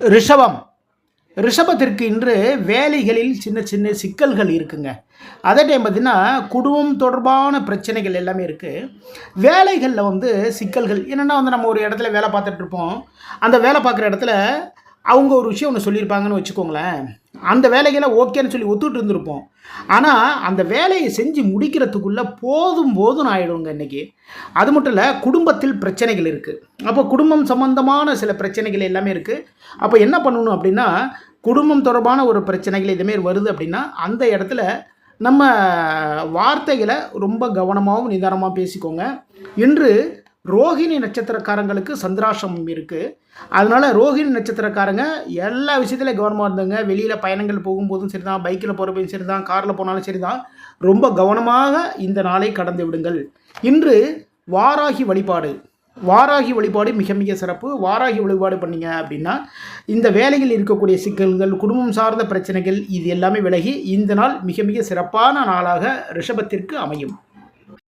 ரிஷபம். ரிஷபத்திற்கு இன்று வேலைகளில் சின்ன சின்ன சிக்கல்கள் இருக்குங்க. அதே டைம் பார்த்திங்கன்னா குடும்பம் தொடர்பான பிரச்சனைகள் எல்லாமே இருக்குது வேலைகளில் வந்து சிக்கல்கள் என்னென்னா வந்து நம்ம ஒரு இடத்துல வேலை பார்த்துட்ருப்போம் அந்த வேலை பார்க்குற இடத்துல அவங்க ஒரு விஷயம் ஒன்று சொல்லியிருப்பாங்கன்னு வச்சுக்கோங்களேன். அந்த வேலைகளை ஓகேன்னு சொல்லி ஒத்துட்டு இருந்திருப்போம். ஆனால் அந்த வேலையை செஞ்சு முடிக்கிறதுக்குள்ளே போதும் போதும் ஆகிடுங்க இன்றைக்கி அது மட்டும் இல்லை குடும்பத்தில் பிரச்சனைகள் இருக்குது அப்போ குடும்பம் சம்பந்தமான சில பிரச்சனைகள் எல்லாமே இருக்குது அப்போ என்ன பண்ணணும் அப்படின்னா குடும்பம் தொடர்பான ஒரு பிரச்சனைகள் இதுமாரி வருது அப்படின்னா அந்த இடத்துல நம்ம வார்த்தைகளை ரொம்ப கவனமாகவும் நிதானமாக பேசிக்கோங்க. இன்று ரோகிணி நட்சத்திரக்காரங்களுக்கு சந்திராசிரமம் இருக்குது அதனால் ரோகிணி நட்சத்திரக்காரங்க எல்லா விஷயத்துலையும் கவனமாக இருந்தாங்க. வெளியில் பயணங்கள் போகும்போதும் சரி தான் பைக்கில் போகிறப்பையும் சரி தான் காரில் போனாலும் சரி தான் ரொம்ப கவனமாக இந்த நாளை கடந்து விடுங்கள். இன்று வாராகி வழிபாடு. வாராகி வழிபாடு மிக மிக சிறப்பு. வாராகி வழிபாடு பண்ணிங்க அப்படின்னா இந்த வேலையில் இருக்கக்கூடிய சிக்கல்கள் குடும்பம் சார்ந்த பிரச்சனைகள் இது எல்லாமே விலகி இந்த நாள் மிக மிக சிறப்பான நாளாக ரிஷபத்திற்கு அமையும்.